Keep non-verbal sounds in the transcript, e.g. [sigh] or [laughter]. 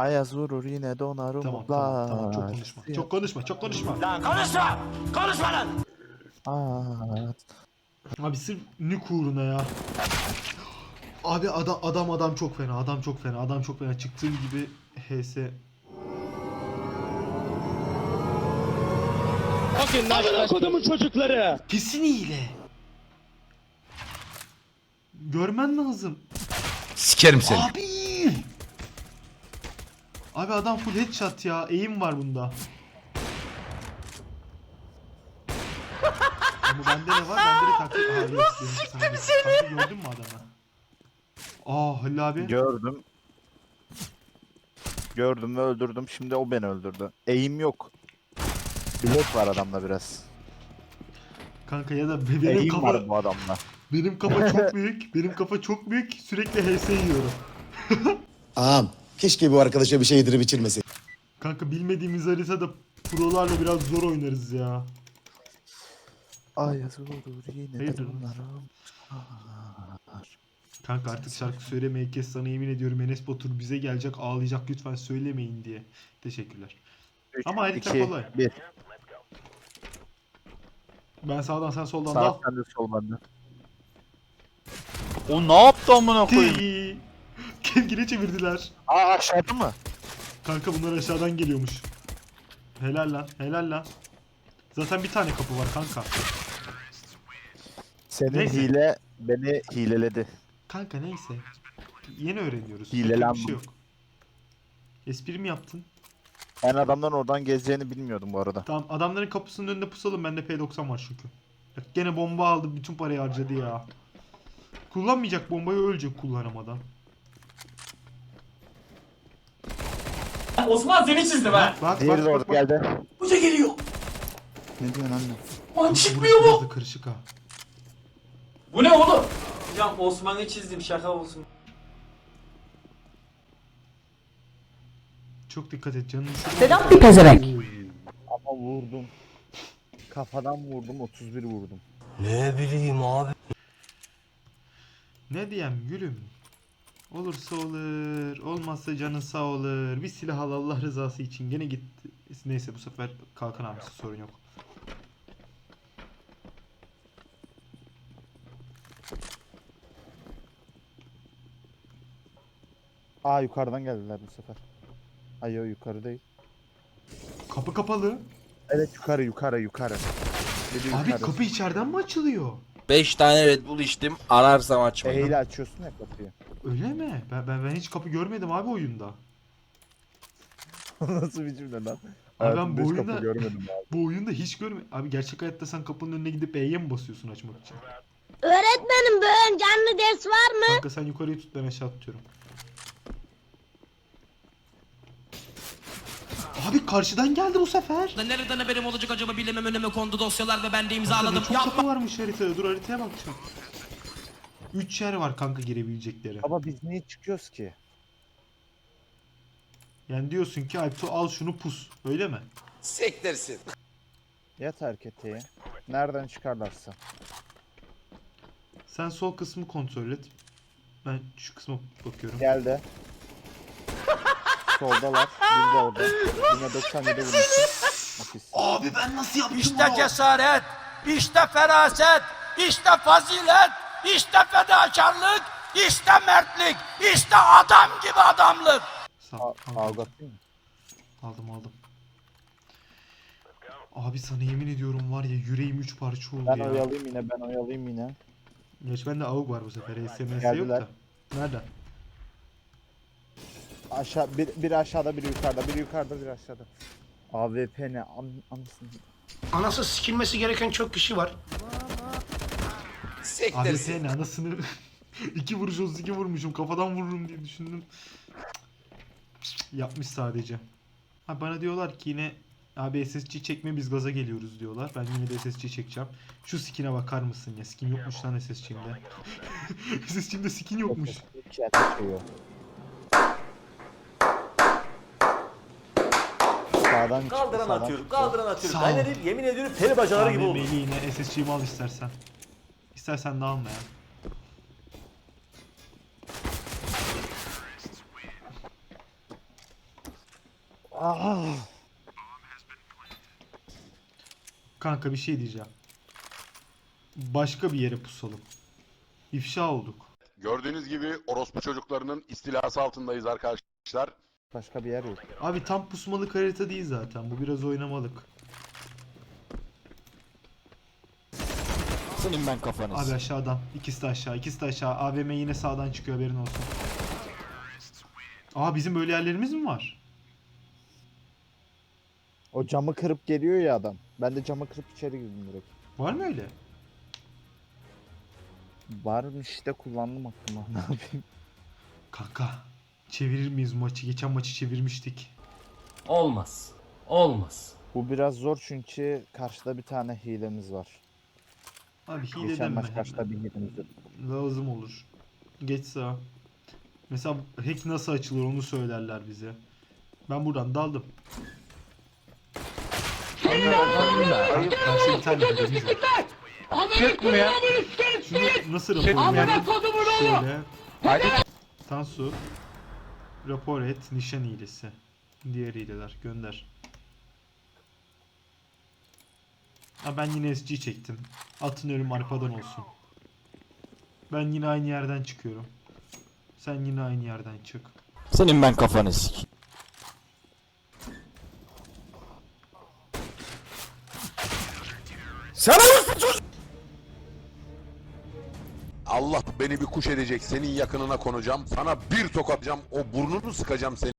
Ayaz vurur yine donarım. Tamam tamam tamam çok konuşma. Çok konuşma çok konuşma. Lan konuşma! Konuşma lan! Aa, Abi sırf nük uğruna ya. Abi adam adam adam çok fena. Adam çok fena. Adam çok fena. Çıktığı gibi HS. Kesin hile. Görmen lazım. Sikerim seni. Abi. Abi adam full headshot ya. Aim var bunda. Ama bende ne var? Bende de taktik. Aha yok. Sana bir- Kanka gördün mü adamı? Aa Halil abi. gördüm. Gördüm ve öldürdüm. Şimdi o beni öldürdü. Eğim yok. Bilek var adamda biraz. Kanka ya da be- benim Eğim kafa, var bu adamda. benim kafa çok büyük. Benim kafa çok büyük. Sürekli HS yiyorum. Ağam keşke bu arkadaşa bir şey yedirip içirmeseydik. Kanka bilmediğimiz haritada prolarla biraz zor oynarız ya. Ayaz vurur yine Hayırdır? donarım. Kanka artık şarkı söylemeyi kes sana yemin ediyorum Enes Batur bize gelecek ağlayacak lütfen söylemeyin diye. Teşekkürler. 3, Ama harita 2, kolay. 1. Ben sağdan sen soldan Sağ dal. sende sol bende. O ne yaptı amına koyayım? Tii. Kevgire çevirdiler. Aa aşağıda mı? Kanka bunlar aşağıdan geliyormuş. Helal lan helal lan. Zaten bir tane kapı var kanka. Senin Neyse. hile beni hileledi. Kanka neyse. Yeni öğreniyoruz. Yapacak Bir şey yok. Espri mi yaptın? Ben adamdan oradan gezeceğini bilmiyordum bu arada. Tamam adamların kapısının önünde pusalım. Bende P90 var çünkü. Bak gene bomba aldı. Bütün parayı harcadı ya. Kullanmayacak bombayı ölecek kullanamadan. Osman seni çizdim ha. Bak Diğeri bak de bak. orada bak. geldi. Hoca geliyor. Ne diyorsun anne? Lan çıkmıyor bu. da karışık ha. Bu ne oğlum? Hocam Osman'ı çizdim şaka olsun. Çok dikkat et canım. Sedat bir pezevenk. Ama vurdum. Kafadan vurdum 31 vurdum. Ne diyeyim gülüm? Olursa olur, olmazsa canın sağ olur. Bir silah al Allah rızası için. Gene gitti. Neyse bu sefer kalkan abisi sorun yok. Aa yukarıdan geldiler bu sefer. Ay yok yukarı değil. Kapı kapalı. Evet yukarı yukarı yukarı. Biri Abi yukarı. kapı içeriden mi açılıyor? 5 tane Red Bull içtim. Ararsam açmadım. Eyle açıyorsun ya kapıyı. Öyle mi? Ben, ben, ben hiç kapı görmedim abi oyunda. [laughs] Nasıl bir cümle lan? Abi ben bu hiç kapı oyunda- görmedim abi. [laughs] Bu oyunda hiç görme... Abi gerçek hayatta sen kapının önüne gidip E'ye mi basıyorsun açmak için? Öğretmenim bugün canlı ders var mı? Kanka sen yukarıyı tut ben aşağı tutuyorum. Abi karşıdan geldi bu sefer. Nereden haberim olacak acaba bilemem önüme kondu dosyalar ve ben de Kanka ne imzaladım. çok Yapma. kapı varmış haritada. Dur haritaya bakacağım. 3 yer var kanka girebilecekleri. Ama biz niye çıkıyoruz ki? Yani diyorsun ki Alptu al şunu pus. Öyle mi? Sektirsin. Yat hareketi. Nereden çıkarlarsa. Sen sol kısmı kontrol et. Ben şu kısma bakıyorum. Geldi. Soldalar. Bir de orada. Yine 97 vurmuşsun. Abi ben nasıl yaptım İşte cesaret, işte feraset, işte fazilet, işte fedakarlık, işte mertlik, işte adam gibi adamlık. Sağ ol. A- Kanka, Avgat değil mi? Aldım aldım. Abi sana yemin ediyorum var ya yüreğim 3 parça oldu Ben ya. oyalayayım yine ben oyalayayım yine. Geç bende avuk var bu sefer. SMS yok Geldiler. da. Nerede? Aşağı bir, biri aşağıda biri yukarıda biri yukarıda biri aşağıda. AWP ne? An, anasını. Anası sikilmesi gereken çok kişi var. ABP ne anasını [laughs] iki vuruş olsun iki vurmuşum kafadan vururum diye düşündüm. Yapmış sadece. Ha bana diyorlar ki yine abi SSC çekme biz gaza geliyoruz diyorlar. Ben yine de SSC çekeceğim. Şu skin'e bakar mısın ya? Skin yokmuş lan SSC'mde. SSC'mde [laughs] skin yokmuş. Sağdan çıktı, Kaldıran sağdan atıyorum. çıktı. Kaldıran atıyorum. Sağ ol. Ben de değil, yemin ediyorum peri bacaları gibi oldu. ABP'li yine SSC'mi al istersen. İstersen de alma ya. Kanka bir şey diyeceğim. Başka bir yere pusalım. İfşa olduk. Gördüğünüz gibi orospu çocuklarının istilası altındayız arkadaşlar. Başka bir yer yok. Abi tam pusmalık harita değil zaten. Bu biraz oynamalık. Senin ben kafanı. Abi aşağıdan. İkisi de aşağı. ikisi de aşağı. AVM yine sağdan çıkıyor haberin olsun. Aa bizim böyle yerlerimiz mi var? O camı kırıp geliyor ya adam. Ben de camı kırıp içeri girdim direkt. Var mı öyle? Varmış işte kullandım aklıma. [laughs] Ne yapayım? Kanka. Çevirir miyiz maçı? Geçen maçı çevirmiştik. Olmaz. Olmaz. Bu biraz zor çünkü karşıda bir tane hilemiz var. Abi hile Geçen deme. maç hilemiz var. Lazım olur. Geç sağa. Mesela hack nasıl açılır onu söylerler bize. Ben buradan daldım. Hayır. Karşıda bir tane hilemiz var. Şunu nasıl rapor yani şöyle. Tansu rapor et nişan hilesi. Diğer hileler gönder. Ha ben yine SG çektim. Atın ölüm arpadan olsun. Ben yine aynı yerden çıkıyorum. Sen yine aynı yerden çık. Senin ben kafanı sik. Allah beni bir kuş edecek. Senin yakınına konacağım. Sana bir tokatacağım. O burnunu sıkacağım senin.